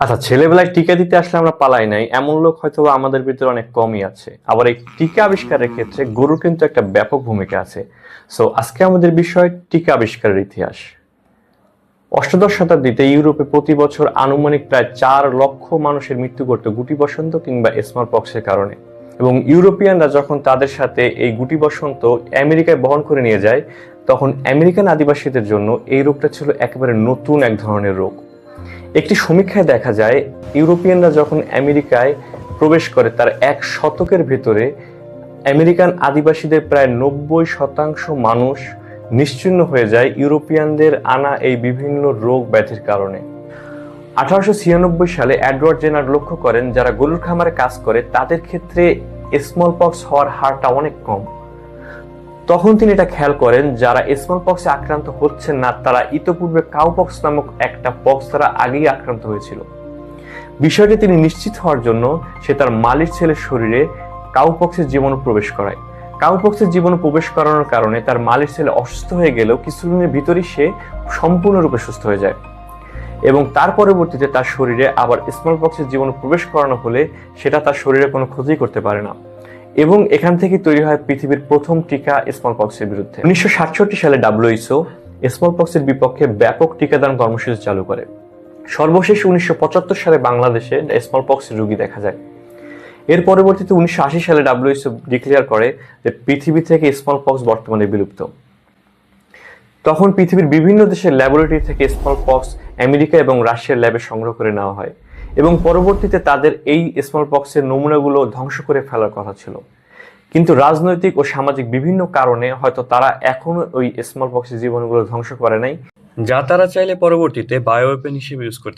আচ্ছা ছেলেবেলায় টিকা দিতে আসলে আমরা পালাই নাই। এমন লোক হয়তো আমাদের ভিতরে অনেক কমই আছে। আবার এই টিকা আবিষ্কারের ক্ষেত্রে গরুর কিন্তু একটা ব্যাপক ভূমিকা আছে। সো আজকে আমাদের বিষয় টিকা আবিষ্কারের ইতিহাস। অষ্টাদশ শতাব্দীতে ইউরোপে প্রতি বছর আনুমানিক প্রায় চার লক্ষ মানুষের মৃত্যু ঘটত গুটি বসন্ত কিংবা স্মল পক্সের কারণে। এবং ইউরোপিয়ানরা যখন তাদের সাথে এই গুটি বসন্ত আমেরিকায় বহন করে নিয়ে যায়, তখন আমেরিকান আদিবাসীদের জন্য এই রোগটা ছিল একেবারে নতুন এক ধরনের রোগ। একটি সমীক্ষায় দেখা যায়, ইউরোপিয়ানরা যখন আমেরিকায় প্রবেশ করে তার এক শতকের ভেতরে, আমেরিকান আদিবাসীদের প্রায় নব্বই শতাংশ মানুষ নিশ্চিহ্ন হয়ে যায় ইউরোপিয়ানদের আনা এই বিভিন্ন রোগ ব্যাধির কারণে। আঠারোশো ছিয়ানব্বই সালে অ্যাডওয়ার্ড জেনার লক্ষ্য করেন, যারা গরুর খামারে কাজ করে, তাদের ক্ষেত্রে স্মল পক্স হওয়ার হারটা অনেক কম। তখন তিনি এটা খেয়াল করেন, যারা স্মল পক্সে আক্রান্ত হচ্ছেন না, তারা ইতোপূর্বে কাউপক্স নামক একটা পক্স তারা আগেই আক্রান্ত হয়েছিল। বিষয়টি তিনি নিশ্চিত হওয়ার জন্য সে তার মালির ছেলের শরীরে কাউপক্সের জীবাণু প্রবেশ করায়। কাউপক্সের জীবাণু প্রবেশ করানোর কারণে তার মালির ছেলে অসুস্থ হয়ে গেলেও কিছুদিনের ভিতরেই সে সম্পূর্ণরূপে সুস্থ হয়ে যায় এবং তার পরবর্তীতে তার শরীরে আবার স্মল পক্সের জীবাণু প্রবেশ করানো হলে সেটা তার শরীরে কোনো ক্ষতি করতে পারে না। এবং এখান থেকে তৈরি হয় পৃথিবীর প্রথম টিকা স্মল পক্সের বিরুদ্ধে। উনিশশো সাতষট্টি সালে ডাব্লিউএইচও স্মল পক্সের বিপক্ষে ব্যাপক টিকাদান কর্মসূচি চালু করে। সর্বশেষ উনিশশো পঁচাত্তর সালে বাংলাদেশে স্মল পক্সের রোগী দেখা যায়। এর পরবর্তীতে উনিশশো আশি সালে ডাব্লিউএইচও ডিক্লেয়ার করে যে পৃথিবী থেকে স্মল পক্স বর্তমানে বিলুপ্ত। তখন পৃথিবীর বিভিন্ন দেশের ল্যাবরেটরি থেকে স্মল পক্স আমেরিকা এবং রাশিয়ার ল্যাবে সংগ্রহ করে নেওয়া হয়। এবং পরবর্তীতে তাদের এই স্মল পক্সের নমুনাগুলো ধ্বংস করে ফেলার কথা ছিল। কিন্তু রাজনৈতিক ও সামাজিক বিভিন্ন কারণে হয়তো তারা এখনও ওই স্মল পক্সের জীবনগুলো ধ্বংস করে নাই। যা তারা চাইলে পরবর্তীতে বায়োপেন হিসেবে ইউজ করতে